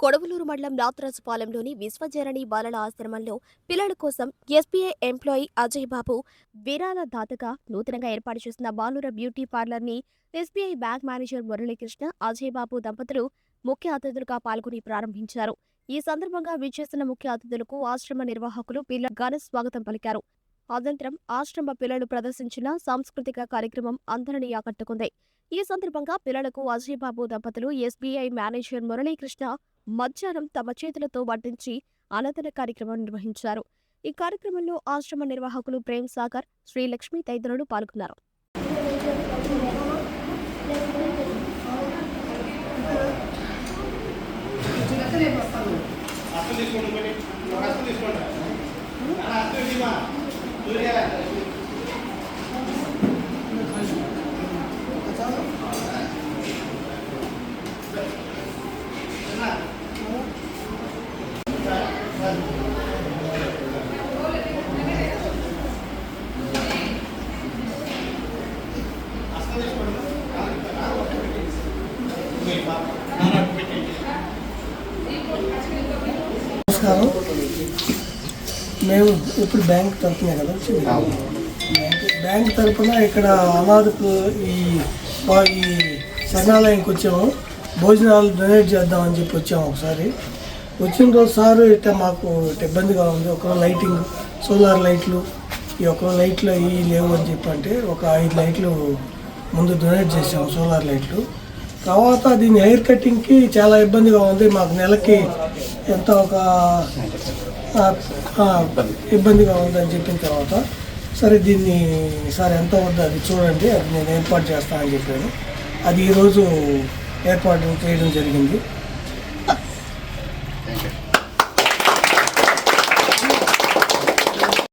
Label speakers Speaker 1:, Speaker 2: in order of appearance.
Speaker 1: కొడవలూరు మండలం నాతరాజుపాలెంలోని విశ్వజరణి బాలల ఆశ్రమంలో పిల్లల కోసం ఎస్బీఐ ఎంప్లాయీ అజయ్ బాబు విరాళ దాతగా నూతనంగా ఏర్పాటు చేసిన బాలుర beauty పార్లర్ని SBI bank manager Muralikrishna Ajay Babu దంపతులు ముఖ్య అతిథులుగా పాల్గొని ప్రారంభించారు. ఈ సందర్భంగా విచ్చేసిన ముఖ్య అతిథులకు ఆశ్రమ నిర్వాహకులు పిల్లల ఘన స్వాగతం పలికారు. అనంతరం ఆశ్రమ పిల్లలు ప్రదర్శించిన సాంస్కృతిక కార్యక్రమం అందరినీ ఆకట్టుకుంది. ఈ సందర్భంగా పిల్లలకు అజయ్ బాబు దంపతులు ఎస్బీఐ మేనేజర్ మురళీకృష్ణ మధ్యాహ్నం తమ చేతులతో వడ్డించి అన్నదాన కార్యక్రమం నిర్వహించారు. ఈ కార్యక్రమంలో ఆశ్రమ నిర్వాహకులు ప్రేమ్ సాగర్ శ్రీలక్ష్మి తదితరులు పాల్గొన్నారు.
Speaker 2: తీసుకోండి
Speaker 3: నమస్కారం. మేము ఇప్పుడు బ్యాంక్ తరఫునే కదా బ్యాంక్ తరఫున ఇక్కడ అనాథకు ఈ ఈ శరణాలయంకి వచ్చాము. భోజనాలు డొనేట్ చేద్దామని చెప్పి వచ్చాము ఒకసారి. వచ్చిన రోజు సారు ఇట్లా మాకు ఇబ్బందిగా ఉంది. ఒక లైటింగ్ సోలార్ లైట్లు ఈ ఒక లైట్లు ఇవి లేవు అని చెప్పి అంటే ఒక ఐదు లైట్లు ముందు డొనేట్ చేసాము సోలార్ లైట్లు. తర్వాత దీని హెయిర్ కటింగ్కి చాలా ఇబ్బందిగా ఉంది. మాకు నెలకి ఎంత ఒక ఇబ్బందిగా ఉందని చెప్పిన తర్వాత సరే దీన్ని సార్ ఎంత వద్ద అది చూడండి అది నేను ఏర్పాటు చేస్తానని చెప్పాను అది ఈరోజు ఏర్పాటు చేయడం జరిగింది. Thank you.